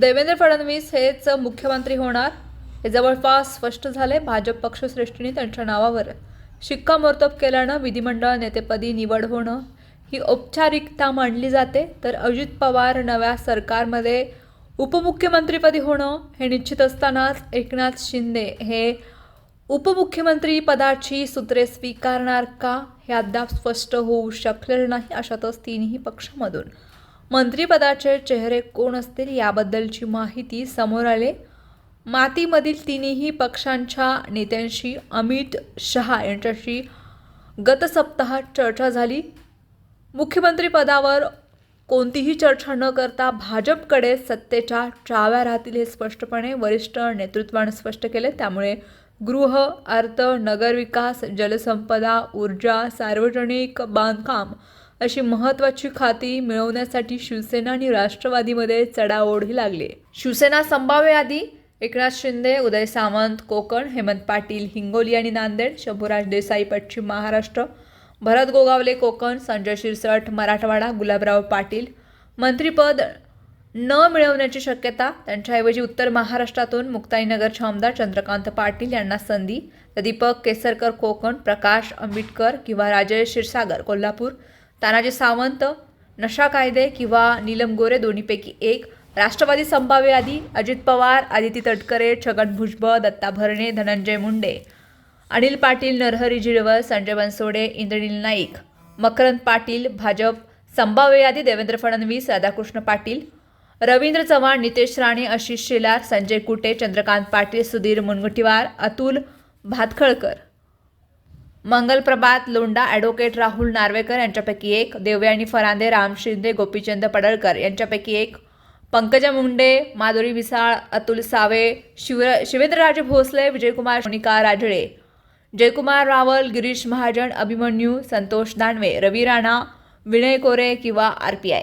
देवेंद्र फडणवीस हेच मुख्यमंत्री होणार? हे जवळपास स्पष्ट झाले. भाजप पक्षश्रेष्ठींनी त्यांच्या नावावर शिक्कामोर्तब केल्यानं विधिमंडळ नेतेपदी निवड होणं ही औपचारिकता मानली जाते. तर अजित पवार नव्या सरकारमध्ये उपमुख्यमंत्रीपदी होणं हे निश्चित असतानाच एकनाथ शिंदे हे उपमुख्यमंत्री पदाची सूत्रे स्वीकारणार का? हे अद्याप स्पष्ट होऊ शकलेलं नाही अशातच तिन्ही पक्षामधून. मंत्रिपदाचे चेहरे कोण असतील याबद्दलची माहिती समोर आले. मातीमधील तिन्ही पक्षांच्या नेत्यांशी अमित शहा यांच्याशी गत सप्ताहात चर्चा झाली. मुख्यमंत्रीपदावर कोणतीही चर्चा न करता भाजपकडे सत्तेच्या चाव्या राहतील हे स्पष्टपणे वरिष्ठ नेतृत्वाने स्पष्ट केले. त्यामुळे गृह अर्थ नगरविकास जलसंपदा ऊर्जा सार्वजनिक बांधकाम अशी महत्त्वाची खाती मिळवण्यासाठी शिवसेना आणि राष्ट्रवादीमध्ये चढाओढी लागली. शिवसेना संभाव्य यादी? एकनाथ शिंदे उदय सामंत कोकण हेमंत पाटील हिंगोली आणि नांदेड शंभूराज देसाई पश्चिम महाराष्ट्र भरत गोगावले कोकण संजय शिरसट मराठवाडा गुलाबराव पाटील. मंत्रिपद न मिळवण्याची शक्यता त्यांच्याऐवजी उत्तर महाराष्ट्रातून मुक्ताईनगरचे आमदार चंद्रकांत पाटील यांना संधी तर दीपक केसरकर कोकण प्रकाश आंबेडकर किंवा राजेश क्षीरसागर कोल्हापूर तानाजी सावंत नशा कायदे किंवा नीलम गोरे दोन्हीपैकी एक राष्ट्रवादी संभाव्य यादी अजित पवार आदिती तटकरे छगन भुजबळ दत्ता भरणे धनंजय मुंडे अनिल पाटील नरहरी झिळवळ संजय बनसोडे इंद्रनील नाईक मकरंद पाटील भाजप संभाव्य यादी देवेंद्र फडणवीस राधाकृष्ण पाटील रवींद्र चव्हाण नितेश राणे आशिष शेलार संजय कुटे चंद्रकांत पाटील सुधीर मुनगंटीवार अतुल भातखळकर. मंगलप्रभात लोंडा ॲडव्होकेट राहुल नार्वेकर यांच्यापैकी एक देवयानी फरांदे राम शिंदे गोपीचंद पडळकर यांच्यापैकी एक पंकजा मुंडे माधुरी मिसाळ अतुल सावे शिवर शिवेंद्रराजे भोसले विजयकुमार मोनिका राजळे. जयकुमार रावल गिरीश महाजन अभिमन्यू संतोष दानवे रवी राणा विनय कोरे किंवा आर पी आय.